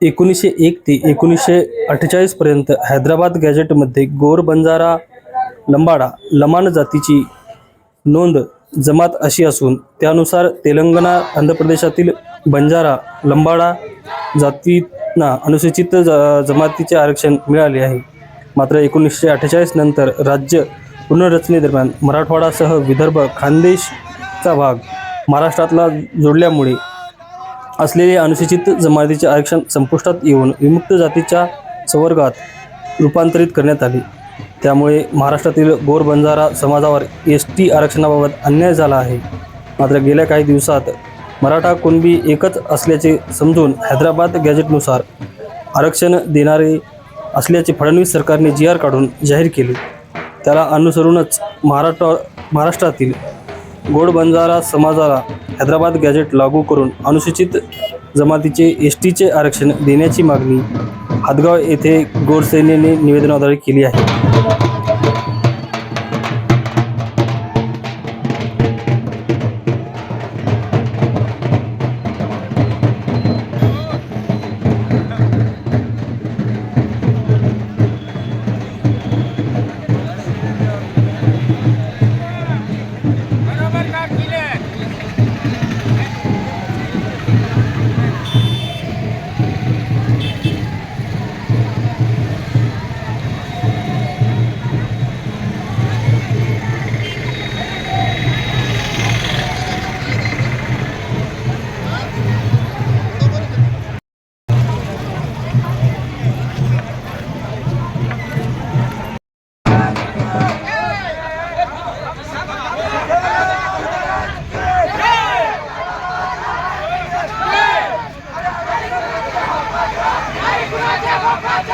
एकोणीसशे एक ते एकोणीसशे अठ्ठेचाळीसपर्यंत हैदराबाद गॅझेटमध्ये गोर बंजारा लंबाडा लमाण जातीची नोंद जमात अशी असून त्यानुसार तेलंगणा आंध्र प्रदेशातील बंजारा लंबाडा जातींना अनुसूचित ज जमातीचे आरक्षण मिळाले आहे. मात्र एकोणीसशे अठ्ठेचाळीस नंतर राज्य पुनर्रचनेदरम्यान मराठवाडासह विदर्भ खानदेशचा भाग महाराष्ट्रातला जोडल्यामुळे असलेले अनुसूचित जमातीचे आरक्षण संपुष्टात येऊन विमुक्त जातीच्या संवर्गात रूपांतरित करण्यात आले. त्यामुळे महाराष्ट्रातील गोर बंजारा समाजावर एस टी आरक्षणाबाबत अन्याय झाला आहे. मात्र गेल्या काही दिवसात मराठा कुणबी एकच असल्याचे समजून हैदराबाद गॅजेटनुसार आरक्षण देणारे असल्याचे फडणवीस सरकारने जी आर काढून जाहीर केले. त्याला अनुसरूनच महाराष्ट्र महाराष्ट्रातील गोड बंजारा समाजाला हैदराबाद गॅझेट लागू करून अनुसूचित जमातीचे एस टीचे आरक्षण देण्याची मागणी हादगाव येथे गोडसेनेने निवेदनाद्वारे केली आहे. Vai,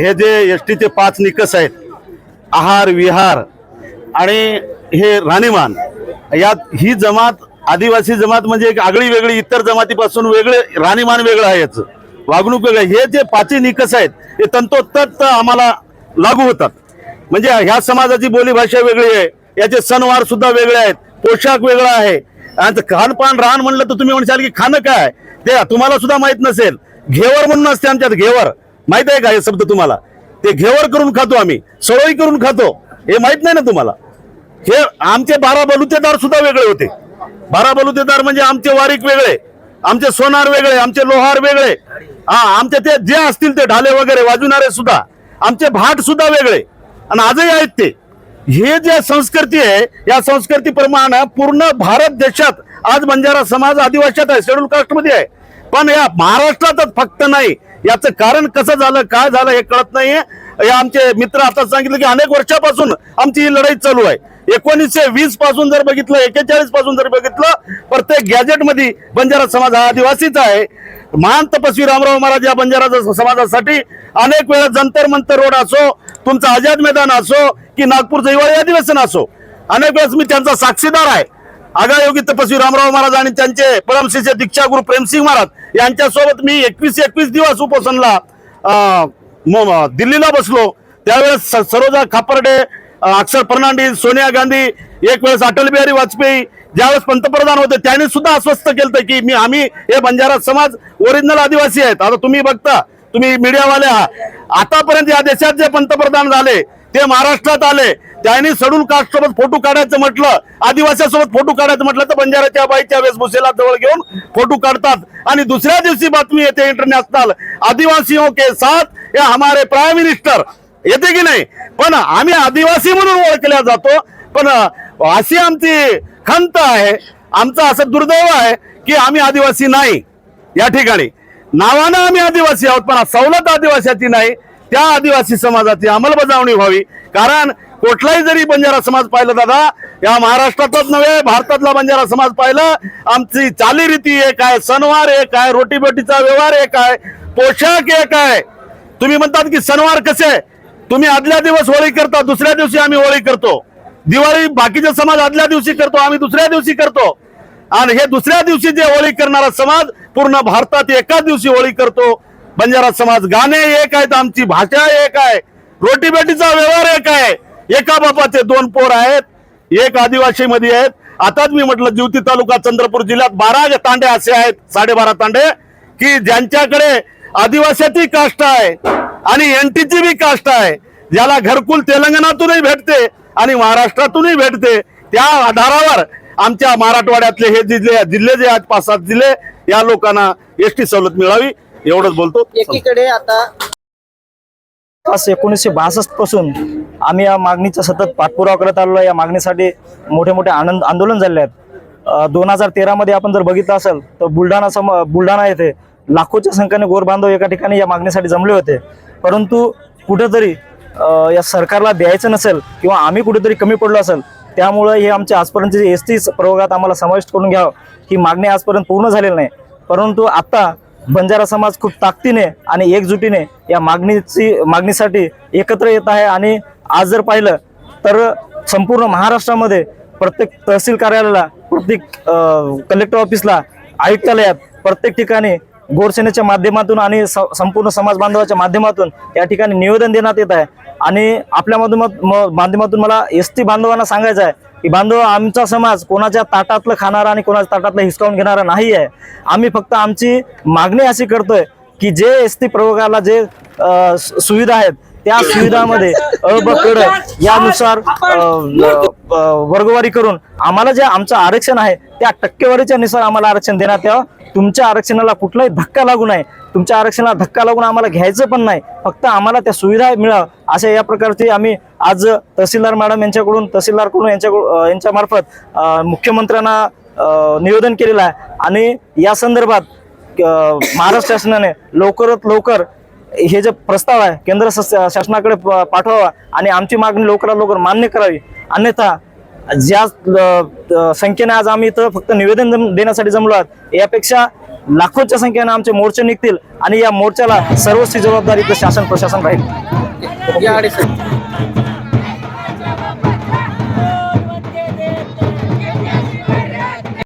हे जे एस टीचे पाच निकष आहेत आहार विहार आणि हे राहणीमान यात ही जमात आदिवासी जमात म्हणजे एक आगळी वेगळी इतर जमातीपासून वेगळे राहणीमान वेगळं आहे याचं. वागणूक वेगळं हे जे पाचही निकष आहेत हे तंतोतंत आम्हाला लागू होतात. म्हणजे ह्या समाजाची बोलीभाषा वेगळी आहे याचे सणवार सुद्धा वेगळे आहेत पोशाख वेगळा आहे. आणि खानपान राहण म्हणलं तर तुम्ही म्हणशाल की खाणं काय ते तुम्हाला सुद्धा माहीत नसेल. घेवर म्हणून असते आमच्यात घेवर. माहीत आहे का हे शब्द तुम्हाला? ते घेवर करून खातो आम्ही सळोई करून खातो. हे माहीत नाही ना तुम्हाला? हे आमचे बारा बलुतेदार सुद्धा वेगळे होते. बारा बलुतेदार म्हणजे आमचे वारीक वेगळे आमचे सोनार वेगळे आमचे लोहार वेगळे. हा आमचे ते जे असतील ते ढाले वगैरे वाजवणारे सुद्धा आमचे भाट सुद्धा वेगळे. आणि आजही आहेत ते. हे जे संस्कृती आहे या संस्कृतीप्रमाणे पूर्ण भारत देशात आज बंजारा समाज आदिवासीत आहे शेड्यूल कास्टमध्ये आहे. पण या महाराष्ट्रातच फक्त नाही याचं कारण कसं झालं काय झालं हे कळत नाहीये. हे आमचे मित्र आता सांगितलं की अनेक वर्षापासून आमची ही लढाई चालू आहे. एकोणीसशे वीसपासून जर बघितलं एकेचाळीसपासून जर बघितलं प्रत्येक गॅजेटमध्ये बंजारा समाज हा आदिवासीचा आहे. महान तपस्वी रामराव महाराज या बंजारा समाजासाठी अनेक वेळा जंतर मंतर रोड असो तुमचं आझाद मैदान असो की नागपूरचं हिवाळी अधिवेशन असो अनेक वेळेस मी त्यांचा साक्षीदार आहे. आगायोगी तपस्वी रामराव महाराज आणि त्यांचे परमशिष्य दीक्षागुरु प्रेमसिंग महाराज यांच्यासोबत मी एकवीस एकवीस दिवस उपोषणला दिल्लीला बसलो. त्यावेळेस स- सरोजा खापर्डे अक्षर फर्नांडिस सोनिया गांधी एक वेळेस अटल बिहारी वाजपेयी ज्यावेळेस पंतप्रधान होते त्यांनी सुद्धा अस्वस्थ केलं की मी आम्ही हे बंजारा समाज ओरिजिनल आदिवासी आहेत. आता तुम्ही बघता तुम्ही मीडियावाले आहात. आतापर्यंत या देशात जे पंतप्रधान झाले ते महाराष्ट्रात आले. त्यांनी सडूल कास्ट सोबत फोटो काढायचं म्हटलं. आदिवासीसोबत फोटो काढायचं म्हटलं तर बंजाराच्या बाईच्या वेशभूषेला जवळ घेऊन फोटो काढतात. आणि दुसऱ्या दिवशी बातमी येते इंटरनॅशनल आदिवासियों हो के साथ हे हमारे प्राईम मिनिस्टर येते की नाही? पण आम्ही आदिवासी म्हणून ओळखल्या जातो. पण अशी आमची खंत आहे. आमचं असं दुर्दैव आहे की आम्ही आदिवासी नाही. या ठिकाणी. नावानं आम्ही आदिवासी आहोत पण सवलत आदिवासीची नाही. त्या आदिवासी समाजाची अंमलबजावणी व्हावी. कारण कुठलाही जरी बंजारा समाज पाहिलं दादा या महाराष्ट्रातच नव्हे भारतातला बंजारा समाज पाहिलं आमची चालीरीती एक आहे सणवार एक आहे रोटीबोटीचा व्यवहार एक आहे पोशाख एक आहे. तुम्ही म्हणतात की सणवार कसे? तुम्ही आदल्या दिवस होळी करता दुसऱ्या दिवशी आम्ही होळी करतो. दिवाळी बाकीचे समाज आदल्या दिवशी करतो आम्ही दुसऱ्या दिवशी करतो. आणि हे दुसऱ्या दिवशी जे होळी करणारा समाज पूर्ण भारतात एकाच दिवशी होळी करतो. बंजारा समाज गाणे एक आहेत आमची भाषा एक आहे रोटीबेटीचा व्यवहार एक आहे. एका बापाचे दोन पोर आहेत एक आदिवासी मध्ये आहेत. आताच मी म्हटलं ज्युती तालुका चंद्रपूर जिल्ह्यात बारा तांडे असे आहेत साडेबारा तांडे की ज्यांच्याकडे आदिवासीची कास्ट आहे आणि एनटीची बी कास्ट आहे. ज्याला घरकुल तेलंगणातूनही भेटते आणि महाराष्ट्रातूनही भेटते. त्या आधारावर आमच्या मराठवाड्यातले हे जिल्हे जिल्हे जे आहेत पाच सात जिल्हे या लोकांना एस टी सवलत मिळावी. एवढंच बोलतो? एकीकडे आता पास एकोणीसशे बासष्टपासून आम्ही या मागणीचा सतत पाठपुरावा करत आलो. या मागणीसाठी मोठे मोठे आनंद आंदोलन झाले आहेत. दोन हजार तेरामध्ये आपण जर बघितलं असेल तर बुलढाणा सम बुलढाणा येथे लाखोच्या संख्येने गोरबांधव एका ठिकाणी या मागणीसाठी जमले होते. परंतु कुठेतरी या सरकारला द्यायचं नसेल किंवा आम्ही कुठेतरी कमी पडलो असेल त्यामुळं हे आमच्या आजपर्यंत एस टी प्रयोगात आम्हाला समाविष्ट करून घ्यावं ही मागणी आजपर्यंत पूर्ण झालेली नाही. परंतु आता बंजारा समाज खूप ताकदीने आणि एकजुटीने या मागणीची मागणीसाठी एकत्र येत आहे आणि आज जर पाहिलं तर संपूर्ण महाराष्ट्रामध्ये प्रत्येक तहसील कार्यालयाला प्रत्येक कलेक्टर ऑफिसला आयुक्तालयात प्रत्येक ठिकाणी गोरसेनेच्या माध्यमातून आणि स- संपूर्ण समाज बांधवाच्या माध्यमातून या ठिकाणी निवेदन देण्यात येत आहे. आणि आपल्या माध्यमात म- माध्यमातून मला एस टी बांधवांना सांगायचं आहे की बांधव आमचा समाज कोणाच्या ताटातलं खाणारा आणि कोणाच्या ताटातलं हिसकावून घेणारा नाही आहे. आम्ही फक्त आमची मागणी अशी करतोय की जे एस टी प्रयोगाला जे सुविधा आहेत त्या सुविधामध्ये अ ब यानुसार वर्गवारी करून आम्हाला जे आमचं आरक्षण आहे त्या टक्केवारीच्या नुसार आम्हाला आरक्षण देण्यात यावं. तुमच्या आरक्षणाला कुठलाही धक्का लागू नये. तुमच्या आरक्षणाला धक्का लागून आम्हाला घ्यायचं पण नाही. फक्त आम्हाला त्या सुविधा मिळावं अशा या प्रकारची आम्ही आज तहसीलदार मॅडम यांच्याकडून तहसीलदारकडून यांच्याकडून यांच्यामार्फत मुख्यमंत्र्यांना निवेदन केलेलं आहे. आणि या संदर्भात महाराष्ट्र शासनाने लवकरात लवकर हे जे प्रस्ताव आहे केंद्र शासनाकडे पाठवावा आणि आमची मागणी लवकरात लवकर मान्य करावी. अन्यथा ज्या संख्येने आज आम्ही इथं फक्त निवेदन जम- देण्यासाठी जमलो आहोत यापेक्षा लाखोच्या संख्येने आमचे मोर्चे निघतील आणि या मोर्चाला सर्वस्वी जबाबदारी शासन प्रशासन राहील.